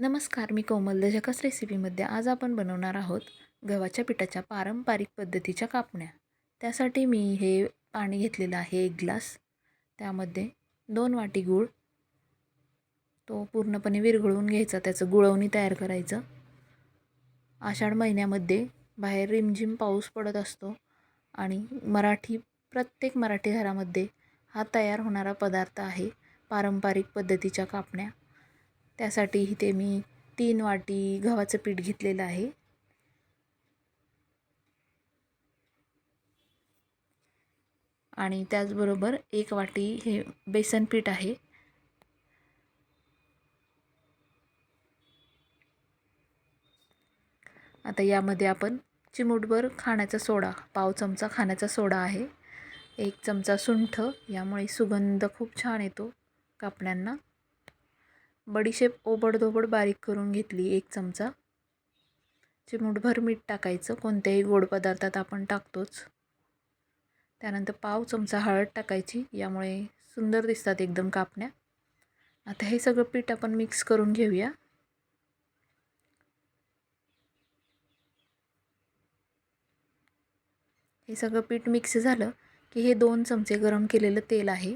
नमस्कार मी कोमल द रेसिपीमध्ये आज आपण बनवणार आहोत गव्हाच्या पिठाच्या पारंपरिक पद्धतीच्या कापण्या. त्यासाठी मी हे पाणी घेतलेलं आहे एक ग्लास. त्यामध्ये दोन वाटी गूळ. तो पूर्णपणे विरघळून घ्यायचा त्याचं गुळवणी तयार करायचं. आषाढ महिन्यामध्ये बाहेर रिमझिम पाऊस पडत असतो आणि मराठी प्रत्येक मराठी घरामध्ये हा तयार होणारा पदार्थ आहे पारंपरिक पद्धतीच्या कापण्या. त्यासाठी इथे मी तीन वाटी गव्हाचं पीठ घेतलेलं आहे. आणि त्याचबरोबर एक वाटी हे बेसन पीठ आहे. आता यामध्ये आपण चिमूटभर खाण्याचा सोडा पाव चमचा खाण्याचा सोडा आहे. एक चमचा सुंठ यामुळे सुगंध खूप छान येतो कापण्यांना. बडीशेप ओबडधोबड बारीक करून घेतली एक चमचा. चिमूटभर मीठ टाकायचं. कोणत्याही गोड पदार्थात आपण टाकतोच. त्यानंतर पाव चमचा हळद टाकायची. यामुळे सुंदर दिसतात एकदम कापण्या. आता हे सगळं पीठ आपण मिक्स करून घेऊया. हे सगळं पीठ मिक्स झालं की हे दोन चमचे गरम केलेलं तेल आहे.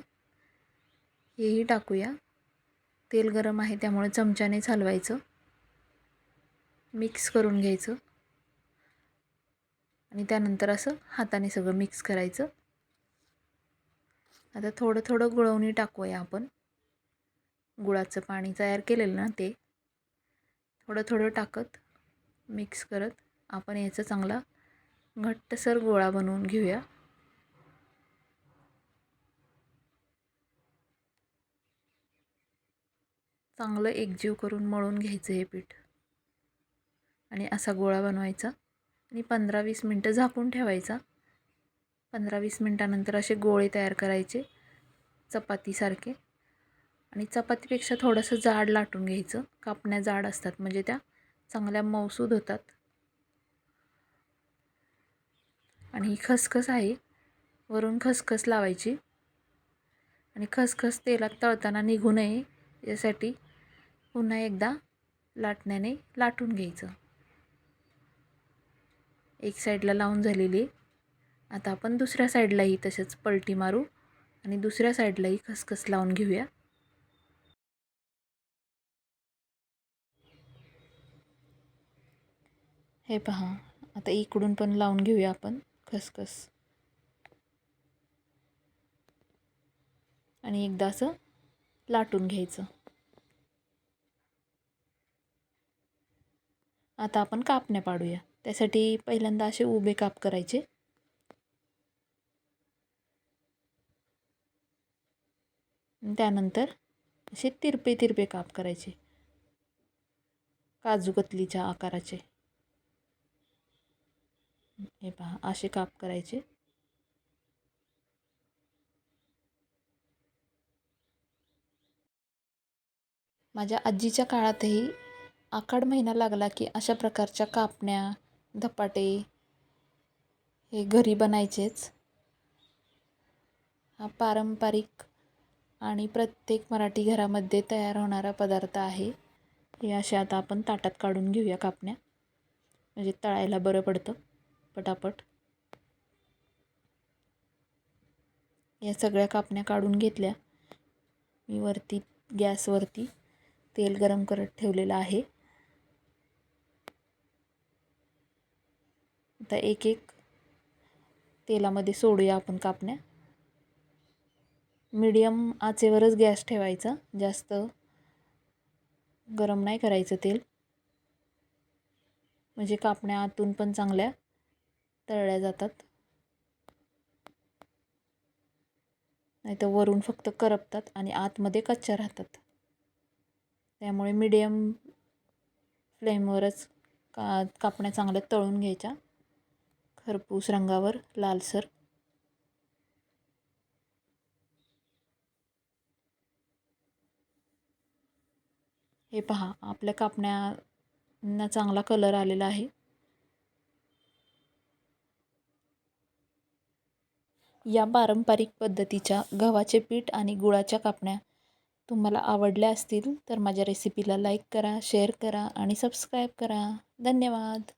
हेही टाकूया. तेल गरम आहे त्यामुळे चमच्याने चालवायचं. मिक्स करून घ्यायचं. आणि त्यानंतर असं हाताने सगळं मिक्स करायचं. आता थोडं थोडं गुळवणी टाकूया आपण. गुळाचं पाणी तयार केलेलं ना ते. थोडं थोडं टाकत मिक्स करत आपण याचा चांगला घट्टसर गोळा बनवून घेऊया. चांगलं एकजीव करून मळून घ्यायचं हे पीठ. आणि असा गोळा बनवायचा. आणि पंधरा वीस मिनटं झाकून ठेवायचा. पंधरा वीस मिनटानंतर असे गोळे तयार करायचे. चपातीसारखे. आणि चपातीपेक्षा थोडंसं जाड लाटून घ्यायचं. कापण्या जाड असतात. म्हणजे त्या चांगल्या मौसूद होतात. आणि ही खसखस आहे. वरून खसखस लावायची. आणि खसखस तेलात तळताना निघू नये यासाठी पुन्हा एकदा लाटण्याने लाटून घ्यायचं. एक साईडला लावून झालेली आता आपण दुसऱ्या साईडलाही तसेच पलटी मारू आणि दुसऱ्या साईडलाही खसखस लावून घेऊया. हे पहा आता इकडून पण लावून घेऊया आपण खसखस. आणि एकदा असं लाटून घ्यायचं. आता आपण कापण्या पाडूया. त्यासाठी पहिल्यांदा असे उभे काप करायचे. त्यानंतर असे तिरपे तिरपे काप करायचे. काजूकतलीच्या आकाराचे. हे पहा असे काप करायचे. माझ्या आजीच्या काळातही आखाड महिना लागला की अशा प्रकारच्या कापण्या धपाटे हे घरी बनायचेच. हा पारंपरिक आणि प्रत्येक मराठी घरामध्ये तयार होणारा पदार्थ आहे. हे असे आता आपण ताटात काढून घेऊया कापण्या. म्हणजे तळायला बरं पडतं. पटापट. या सगळ्या कापण्या काढून घेतल्या. मी वरती गॅसवरती तेल गरम करत ठेवलेलं आहे. आता एक एक तेलामध्ये सोडूया आपण कापण्या. मीडियम आचेवरच गॅस ठेवायचा. जास्त गरम नाही करायचं तेल. म्हणजे कापण्या आतून पण चांगल्या तळल्या जातात. नाही तर वरून फक्त करपतात आणि आतमध्ये कच्च्या राहतात. त्यामुळे मीडियम फ्लेमवरच का कापण्या चांगल्या तळून घ्यायच्या. खरपूस रंगावर लालसर. हे पहा आपल्या कापण्यांना चांगला कलर आलेला आहे. या पारंपरिक पद्धतीच्या गव्हाचे पीठ आणि गुळाच्या कापण्या तुम्हाला आवडल्या असतील तर माझ्या रेसिपीला लाईक करा शेअर करा आणि सबस्क्राईब करा. धन्यवाद!